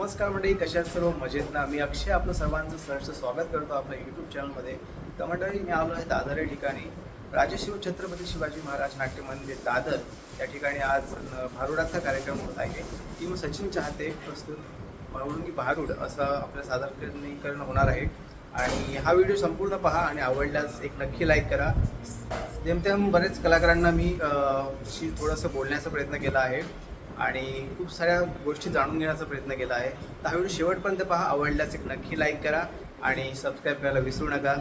नमस्कार मंडळी कशा सर्व? मजेत ना? मी अक्षय आपलं सर्वांचं सहर्ष स्वागत करतो आपल्या यूट्यूब चॅनलमध्ये तर मंडळी मी आलो आहे दादर या ठिकाणी. राजशिव छत्रपती शिवाजी महाराज नाट्य मंदिर दादर. या ठिकाणी आज भारुडाचा कार्यक्रम होत आहे. टीम सचिन चाहते प्रस्तुत भारुडुंगी भारुड असं आपलं सादरीकरण होणार आहे. आणि हा व्हिडिओ संपूर्ण पहा आणि आवडल्यास एक नक्की लाईक करा. जेमतेम बरेच कलाकारांना मी थोडंसं बोलण्याचा प्रयत्न केला आहे. आणि खूप साऱ्या गोष्टी जाणून घेण्याचा प्रयत्न केला आहे. तर हा व्हिडिओ शेवटपर्यंत पहा. आवडल्यास एक नक्की लाईक करा आणि सबस्क्राईब करायला विसरू नका.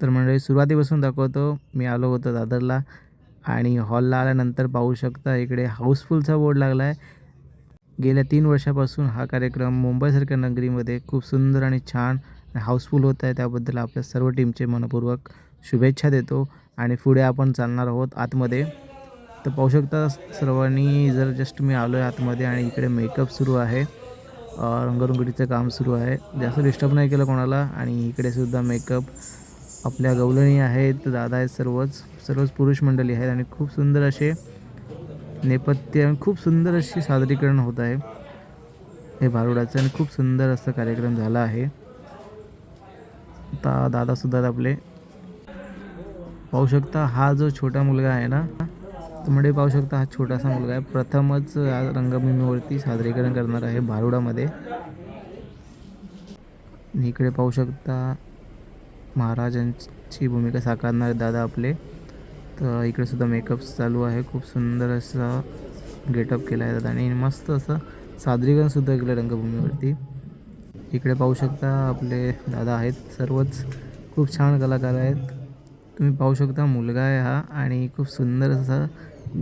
तर मंडळी सुरुवातीपासून दाखवतो. मी आलो होतो दादरला आणि हॉलला आल्यानंतर पाहू शकता इकडे हाऊसफुलचा बोर्ड लागला आहे गेल्या तीन वर्षापासून हा कार्यक्रम मुंबईसारख्या नगरीमध्ये खूप सुंदर आणि छान हाऊसफुल होत आहे. त्याबद्दल आपल्या सर्व टीमचे मनपूर्वक शुभेच्छा देतो आणि पुढे आपण चालणार आहोत आतमध्ये. तर पाहू शकता सर्वांनी जर जस्ट मी आलो आहे आतमध्ये आणि इकडे मेकअप सुरू आहे अ, रंगरंगोटीचं काम सुरू आहे जास्त डिस्टर्ब नाही केलं कोणाला आणि इकडे सुद्धा मेकअप आपल्या गवलणी आहेत दादा आहेत सर्वच सर्वच पुरुष मंडळी आहेत आणि खूप सुंदर असे नेपथ्य आणि खूप सुंदर अशी सादरीकरण होत आहे. हे भारुडाचं आणि खूप सुंदर असा कार्यक्रम झाला आहे. आता दादासुद्धा आहेत आपले. पाहू शकता हा जो छोटा मुलगा आहे ना तुम्ही पाहू शकता हा छोटासा मुलगा आहे. प्रथमच या रंगभूमीवरती सादरीकरण करणार आहे भारुडामध्ये इकडे पाहू शकता महाराजांची भूमिका साकारणार आहेत दादा आपले. तर इकडे सुद्धा मेकअप चालू आहे. खूप सुंदर असा गेटअप केला आहे दादाने आणि मस्त असं सादरीकरणसुद्धा केलं रंगभूमीवरती. इकडे पाहू शकता आपले दादा आहेत. सर्वच खूप छान कलाकार आहेत. तुम्ही पाहू शकता मुलगा आहे हा. आणि खूप सुंदर असा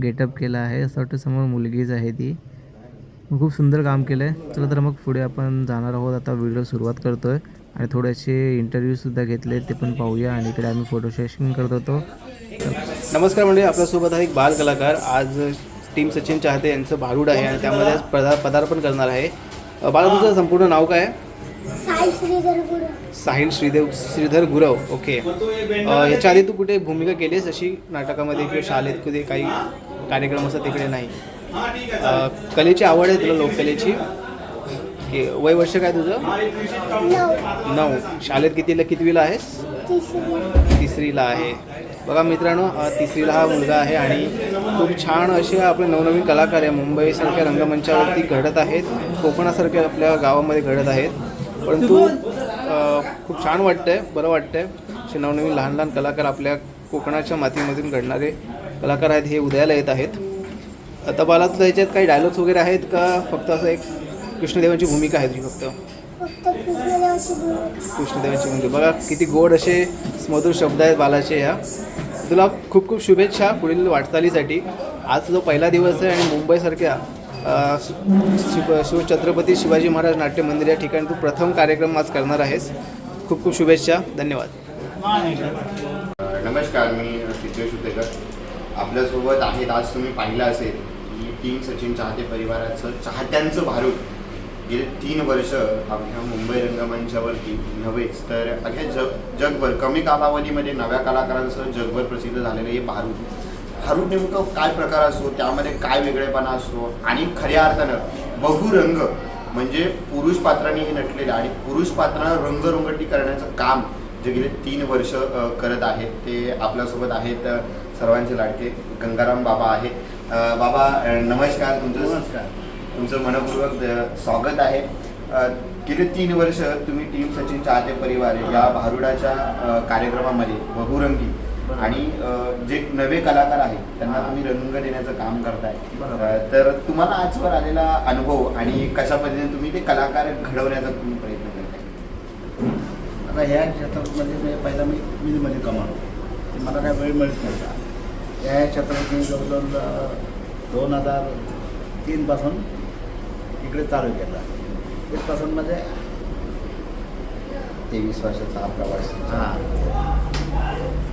गेटअप केला आहे. असं वाटतं समोर मुलगीच आहे ती. खूप सुंदर काम केलं आहे चला तर मग पुढे आपण जाणार आहोत. आता व्हिडिओ सुरुवात करतो आहे आणि थोडेसे इंटरव्ह्यूसुद्धा घेतले ते पण पाहूया. आणि इकडे आम्ही फोटो सेशन करत होतो. नमस्कार मंडळी आपल्यासोबत आहे एक बाल कलाकार आज टीम सचिन चाहते यांचं भारूड आहे आणि त्यामध्ये आज पदा पदार्पण करणार आहे. बाळा तुझं संपूर्ण नाव काय आहे? साई श्रीधर गुरु साहिल श्रीदेव श्रीधर गुरव. ओके याच्या आधी तू कुठे भूमिका केलीस? अशी नाटकामध्ये किंवा शाळेत कुठे काही कार्यक्रम असतात तिकडे नाही. कलेची आवड आहे तुला लोककलेची? वय वर्ष काय तुझं? नऊ. शाळेत कितीला कितवीला आहेस? तिसरी तिसरीला आहे. बघा मित्रांनो तिसरीला हा मुलगा आहे आणि खूप छान असे आपले नवनवीन कलाकार आहे. मुंबईसारख्या रंगमंचावरती घडत आहेत. कोकणासारख्या आपल्या गावामध्ये घडत आहेत. परंतु खूप छान वाटतंय बरं वाटतंय. असे नवनवीन लहान लहान कलाकार आपल्या कोकणाच्या मातीमधून घडणारे कलाकार आहेत हे उदयाला येत आहेत. आता मला तुला ह्याच्यात काही डायलॉग्स वगैरे आहेत का? फक्त असं एक कृष्णदेवांची भूमिका आहे तुझी फक्त? फक्त कृष्णदेवाची म्हणजे बघा किती गोड असे मधुर शब्द आहेत बालाचे ह्या. तुला खूप खूप शुभेच्छा पुढील वाटचालीसाठी. आज तुझा पहिला दिवस आहे आणि मुंबईसारख्या शिव शिव छत्रपती शिवाजी महाराज नाट्य मंदिर या ठिकाणी तू प्रथम कार्यक्रम आज करणार आहेस. खूप खूप शुभेच्छा. धन्यवाद. नमस्कार मी आपल्यासोबत आहेत. आज तुम्ही पाहिलं असेल की टीम सचिन चाहते परिवाराचं चाहत्यांचं भारूड गेले तीन वर्ष अख्या मुंबई रंगमंचावरती नव्हेच तर अख्या जग जगभर कमी कालावधीमध्ये नव्या कलाकारांसह जगभर प्रसिद्ध झालेलं हे भारूड भारूड नेमकं काय प्रकार असतो? त्यामध्ये काय वेगळेपणा असतो? आणि खऱ्या अर्थानं बहुरंग म्हणजे पुरुष पात्रांनी हे नटलेलं आणि पुरुष पात्रांना रंगरंगटी करण्याचं काम जे गेले तीन वर्ष करत आहेत ते आपल्यासोबत आहेत. सर्वांचे लाडके गंगाराम बाबा आहेत. अ, बाबा नमस्कार. तुमचं नमस्कार. तुमचं मनपूर्वक स्वागत आहे. गेले तीन वर्ष तुम्ही टीम सचिन चाहते परिवार या भारुडाच्या कार्यक्रमामध्ये बहुरंगी आणि जे नवे कलाकार आहेत त्यांना तुम्ही रंग देण्याचं काम करताय. तर तुम्हाला आजवर आलेला अनुभव आणि कशा पद्धतीने तुम्ही ते कलाकार घडवण्याचा तुम्ही प्रयत्न करताय? आता ह्या क्षेत्रामध्ये मी पहिला मी मिलमध्ये कमावतो. मला काय वेळ मिळत नव्हता. या क्षेत्रात जवळजवळ दोन हजार तीनपासून इकडे चालू केला तिथपासून म्हणजे तेवीस वर्षाचा हा प्रवास. हां.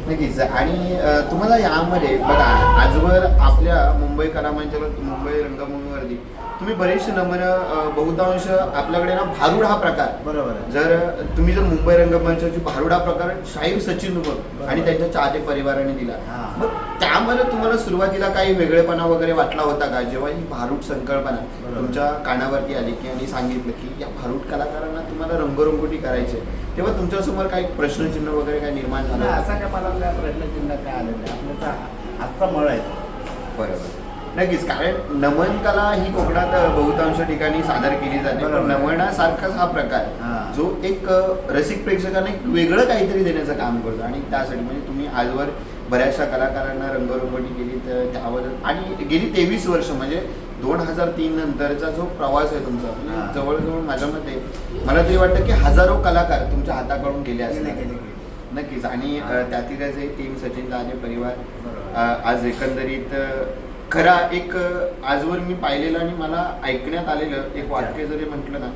नक्कीच. आणि तुम्हाला यामध्ये बघा आजवर आपल्या मुंबई कलामंचावर मुंबई रंगभूमीवरती तुम्ही बरेचसे नमनं बहुतांश आपल्याकडे ना भारुड हा प्रकार बरोबर आहे जर तुम्ही जर मुंबई रंगमंचाची भारुड हा प्रकार शाहीर सचिन बरोबर. आणि त्यांच्या चाहते परिवाराने दिला हा. मग त्यामध्ये तुम्हाला सुरुवातीला काही वेगळेपणा वगैरे वाटला होता का जेव्हा ही भारूड संकल्पना. तुमच्या कानावरती आली की आणि सांगितलं की या भारूड कलाकारांना तुम्हाला रंगरंगोटी करायची. तेव्हा तुमच्यासमोर काही प्रश्नचिन्ह वगैरे काय निर्माण झालं? असा काय मला प्रश्नचिन्ह काय आलं नाही आपलं तर आजचा मळ आहे. बरोबर नक्कीच कारण नमन कला ही कोकणात बहुतांश ठिकाणी सादर केली जाते. पण. नमनासारखाच हा प्रकार हा. जो एक रसिक प्रेक्षकांना एक वेगळं काहीतरी देण्याचं काम करतो. आणि त्यासाठी म्हणजे तुम्ही आजवर बऱ्याचशा कलाकारांना रंगरंगोटी केली तर त्यावर आणि गेली तेवीस वर्ष म्हणजे दोन हजार तीन नंतरचा जो प्रवास आहे तुमचा म्हणजे हा. जवळजवळ माझ्या मते मला तरी वाटतं की हजारो कलाकार तुमच्या हाताकडून गेले असतील. नक्कीच. आणि त्यातीलच एक टीम सचिन दाने परिवार आज एकंदरीत खरा एक आजवर मी पाहिलेलं आणि मला ऐकण्यात आलेलं एक वाक्य जरी म्हटलं ना.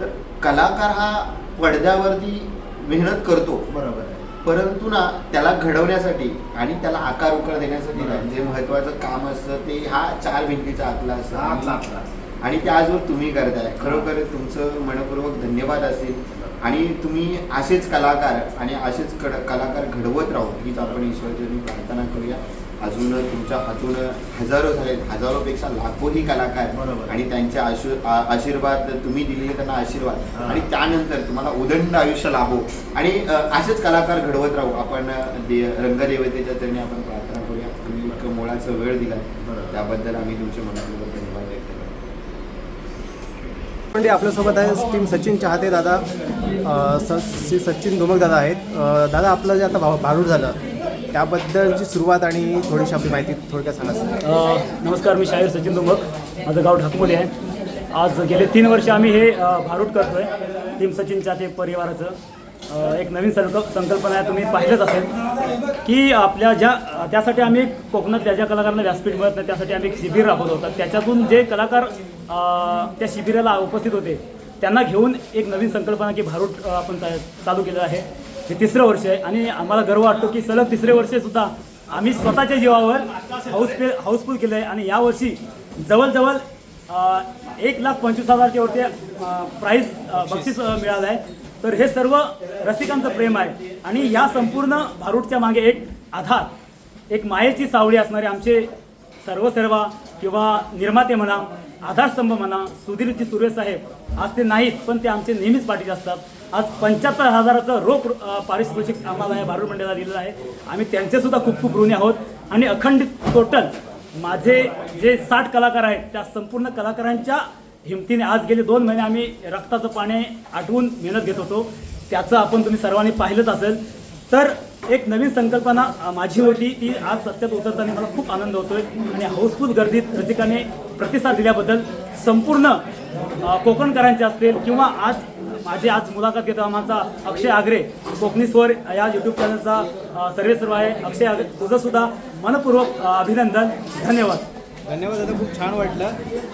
तर कलाकार हा पडद्यावरती मेहनत करतो. बरोबर परंतु ना त्याला घडवण्यासाठी आणि त्याला आकार उकार देण्यासाठी ना. जे महत्वाचं काम असतं ते हा चार भिंतीच्या आतला असतं. आणि- ते आजवर तुम्ही करताय. खरोखर तुमचं मनपूर्वक धन्यवाद असेल. आणि तुम्ही असेच कलाकार आणि असेच कड कलाकार घडवत राहू हीच आपण ईश्वरचरणी प्रार्थना करूया. अजून तुमच्या हातून हजारो झालेत हजारोपेक्षा लाखोही कलाकार बरोबर. आणि त्यांचे आशु आ- आशीर्वाद तुम्ही दिलेले त्यांना आशीर्वाद. हा. आणि त्यानंतर तुम्हाला उदंड आयुष्य लाभो. आणि अ, असेच कलाकार घडवत राहू. आपण अ, दे- रंगदेवतेच्या चरणी आपण प्रार्थना करूया. तुम्ही इतकं मोलाचा वेळ दिला बरोबर. त्याबद्दल आम्ही तुमचे मनपूर्वक धन्यवाद व्यक्त करतो. म्हणजे आपल्यासोबत आहे टीम सचिन चाहते दादा. अ, स श्री सचिन धुमक दादा आहेत. अ, दादा आपलं जे आता भा भारूड झालं. त्याबद्दलची सुरुवात आणि थोडीशी आपली माहिती थोडक्यात सांगा सर. नमस्कार मी शाहीर सचिन दुमक. माझं गाव ढाकमोली आहे. आज गेले तीन वर्ष आम्ही हे भारूट भारूड करतोय. टीम सचिनच्या ते परिवाराचं. एक नवीन संकल्प संकल्पना आहे तुम्ही पाहिलंच असेल की आपल्या ज्या त्यासाठी आम्ही एक कोकणातल्या ज्या कलाकारांना व्यासपीठ मिळत नाही त्यासाठी आम्ही एक शिबिर राबवत होतो. त्याच्यातून जे कलाकार त्या शिबिराला उपस्थित होते त्यांना घेऊन एक नवीन संकल्पना की भारूड आपण चालू केलं आहे. हे तिसरं वर्ष आहे. आणि आम्हाला गर्व वाटतो की सलग तिसरे वर्षसुद्धा आम्ही स्वतःच्या जीवावर हाऊसफुल हाऊसफुल केलं आहे आणि यावर्षी जवळजवळ एक लाख पंचवीस हजारच्या वरती प्राईज बक्षीस मिळालं आहे तर हे सर्व रसिकांचं प्रेम आहे. आणि या संपूर्ण भारूडच्या मागे एक आधार एक मायेची सावळी असणारे आमचे सर्वसर्वा किंवा निर्माते म्हणा आधारस्तंभ म्हणा सुधीरजी सुरेश साहेब. आज ते नाहीत पण ते आमचे नेहमीच पाठीचे असतात. आज पंच्याहत्तर हजाराचं रोख पारितोषिक आम्हाला या भारूड मंडळाला दिलेलं आहे. आम्ही त्यांचेसुद्धा खूप खूप ऋणी आहोत. आणि अखंडित टोटल माझे जे साठ कलाकार आहेत त्या संपूर्ण कलाकारांच्या हिमतीने आज गेले दोन महिने आम्ही रक्ताचं पाणी आठवून मेहनत घेत होतो. त्याचं आपण तुम्ही सर्वांनी पाहिलंच असेल. तर एक नवीन संकल्पना माझी होती ती आज सत्यात उतरताना मला खूप आनंद होतोय. आणि हाऊसफुल गर्दीत रसिकाने प्रतिसाद दिल्याबद्दल संपूर्ण कोकणकरांचे असतील किंवा आज माझी आज मुलाखत घेतो. आमचा अक्षय आगरे कोकणी स्वर या यूट्यूब चॅनलचा सर्वे सर्व आहे. अक्षय आगरे तुझं सुद्धा मनपूर्वक अभिनंदन. धन्यवाद. धन्यवाद दादा. खूप छान वाटलं.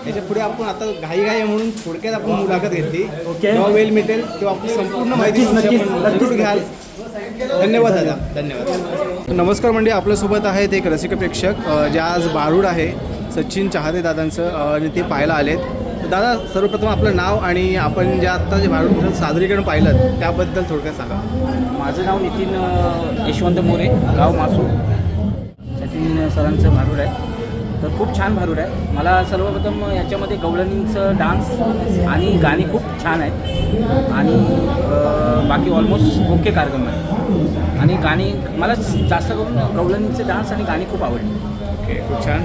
याच्यापुढे आपण आता घाई घाई म्हणून थोडक्यात आपण मुलाखत घेतली. ओके. वेळ मिळेल तेव्हा आपण संपूर्ण माहिती नक्कीच, घ्याल. धन्यवाद दादा. धन्यवाद. नमस्कार म्हणजे आपल्यासोबत आहेत एक रसिक प्रेक्षक जे आज बारूड आहे. सचिन चाहते दादांचं आणि ते पाहायला आलेत. दादा सर्वप्रथम आपलं नाव आणि आपण जे आत्ता जे भारत सादरीकरण पाहिलं त्याबद्दल थोडक्यात सांगा. माझं नाव नितीन यशवंत मोरे गाव मासू सचिन सरांचं भारूड आहे. तर खूप छान भारूड आहे. मला सर्वप्रथम याच्यामध्ये गवळणींचं डान्स आणि गाणी खूप छान आहेत. आणि बाकी ऑलमोस्ट ओके कार्यक्रम आहे आणि गाणी मला जास्त करून गवळणींचे डान्स आणि गाणी खूप आवडली ओके खूप छान.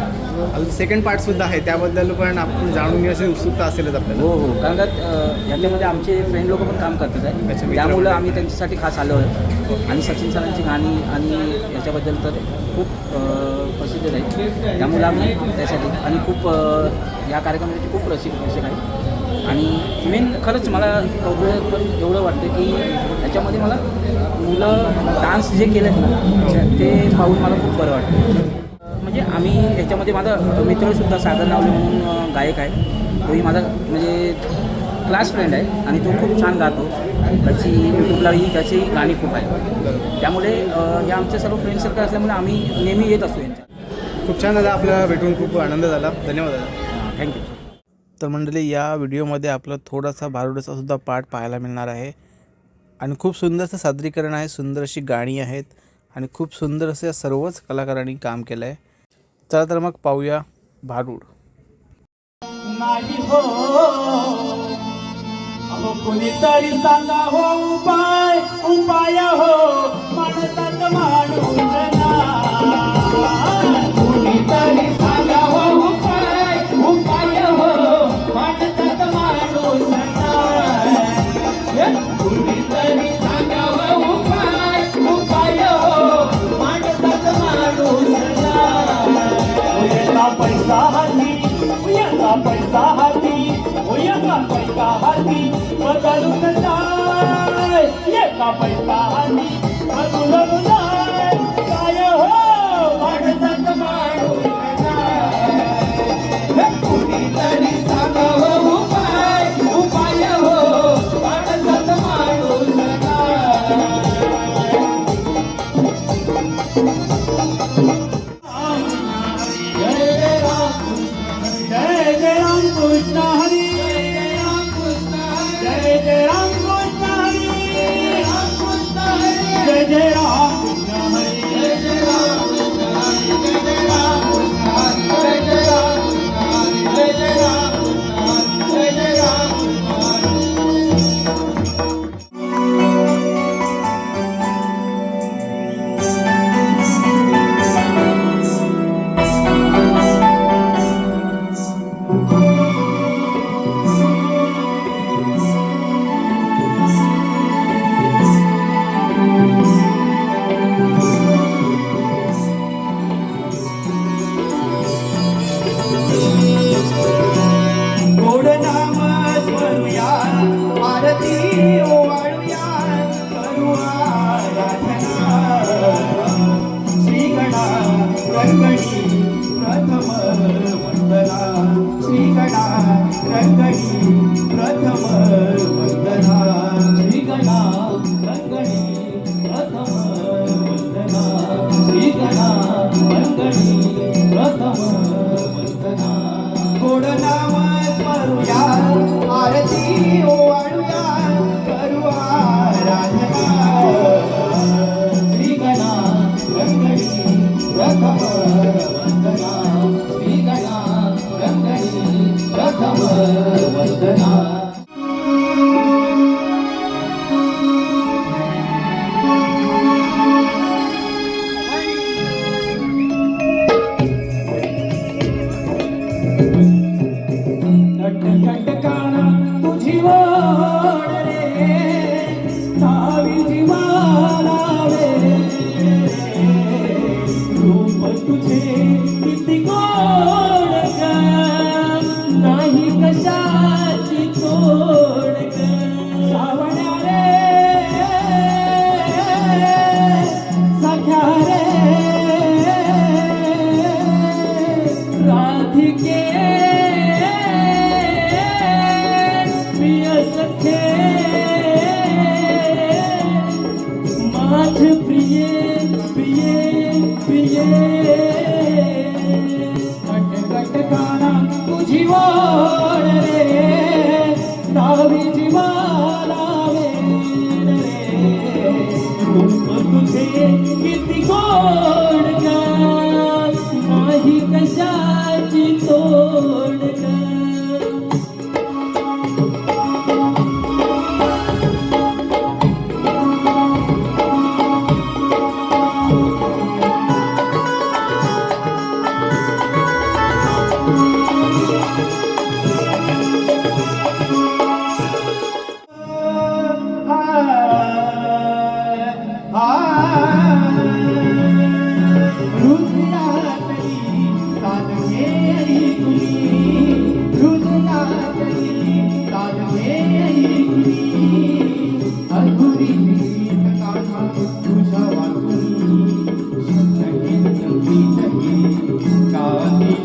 अजून सेकंड पार्टसुद्धा आहे त्याबद्दल पण आपण जाणून घेण्याची उत्सुकता असेलच आपल्याला. हो हो. कारण का अ, याच्यामध्ये आमचे फ्रेंड लोक पण काम करतात अच्छा, आहे मित्र त्यामुळं आम्ही त्यांच्यासाठी खास आलो आहे. आणि सचिन सरांची गाणी आणि याच्याबद्दल तर खूप अ, प्रसिद्ध आहे त्यामुळं आम्ही त्यासाठी आणि खूप अ, या कार्यक्रमासाठी खूप रसिक रसिक आहे. आणि मेन खरंच मला कौतुक पण एवढं वाटतं की याच्यामध्ये मला मुलं डान्स जे केलेत ना ते पाहून मला खूप बरं वाटतं. म्हणजे आम्ही याच्यामध्ये माझा मित्रसुद्धा सागर नावले म्हणून गायक आहे. तोही माझा म्हणजे क्लास फ्रेंड आहे आणि तो खूप छान गातो. त्याची यूट्यूबलाही त्याची गाणी खूप आहे त्यामुळे हे आमचे सर्व फ्रेंड सर्कल असल्यामुळे आम्ही नेहमी येत असतो यांच्या. खूप छान झाला आपल्याला भेटून खूप आनंद झाला. धन्यवाद थँक्यू तर मंडळी या व्हिडिओमध्ये आपलं थोडासा बारुडाचासुद्धा पाठ पाहायला मिळणार आहे. आणि खूप सुंदरचं सादरीकरण आहे सुंदर अशी गाणी आहेत आणि खूप सुंदर असं या सर्वच कलाकारांनी काम केलं आहे चला तर मग पाहूया भारूड. नाही हो. कोणीतरी सांगा हो उपाय उपाय हो. पैसा हमी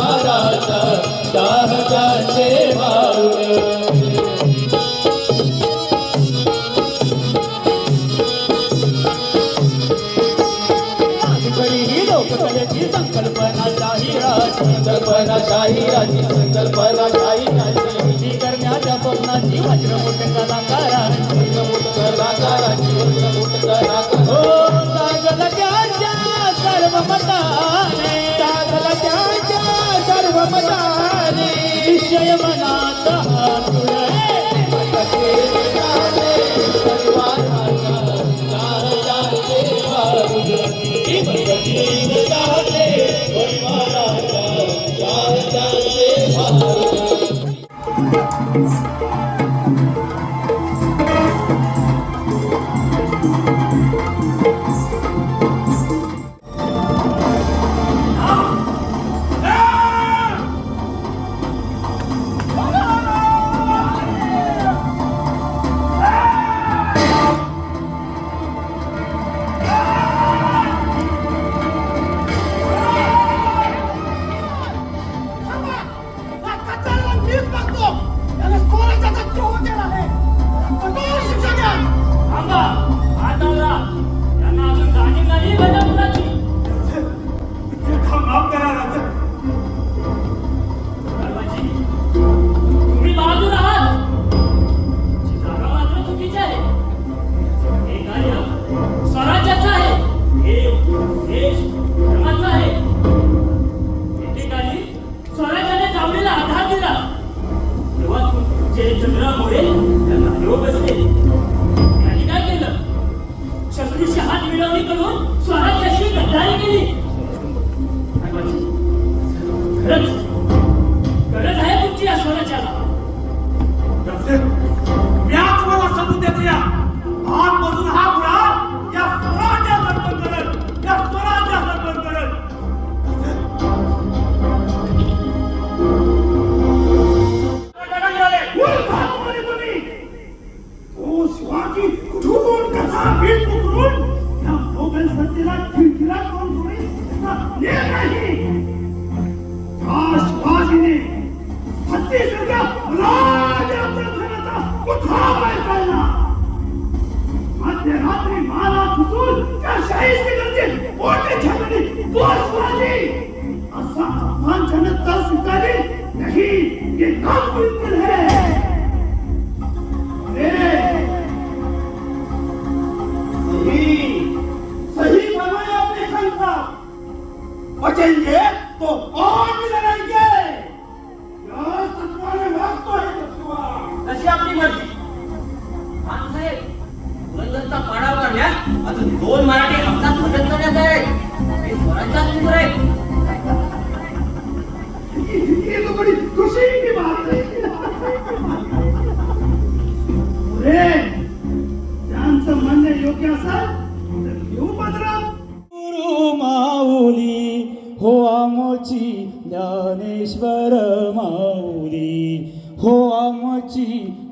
महाराजा चाहताचे वारुण. लोकशाहीची संकल्पना शाही राज. संकल्पना शाही राज संकल्पना शाही राज. करण्याच्या स्वप्नाची वज्रमूट कलाकारा. वज्रमूट सर्व मताने विषय मनात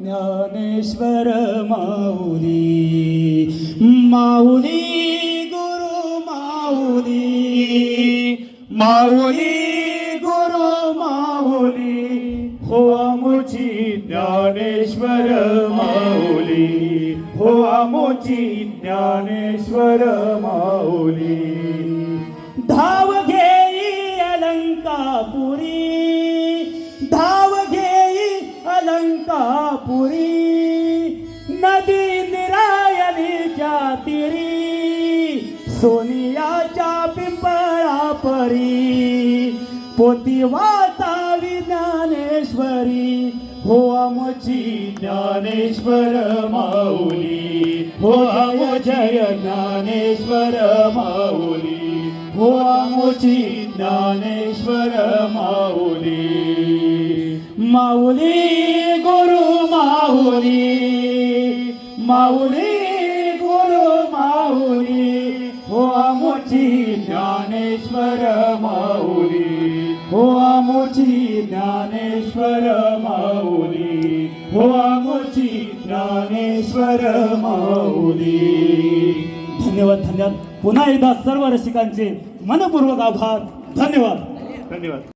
ज्ञानेश्वर माऊली माऊली गुरु माऊली माऊली गुरु माऊली हो आमची ज्ञानेश्वर माऊली हो आमची ज्ञानेश्वर माऊली. धाव पोती वाचावी ज्ञानेश्वरी. हो आमची ज्ञानेश्वर माऊली. हो आम जय ज्ञानेश्वर माऊली. हो आमची ज्ञानेश्वर माऊली. माऊली गुरु माऊली. माऊली गुरु माऊली. हो आमची ज्ञानेश्वर माऊली. हो आमची ज्ञानेश्वर माऊली. हो आमची ज्ञानेश्वर माऊली. धन्यवाद धन्यवाद. पुन्हा एकदा सर्व रसिकांचे मनपूर्वक आभार. धन्यवाद. धन्यवाद.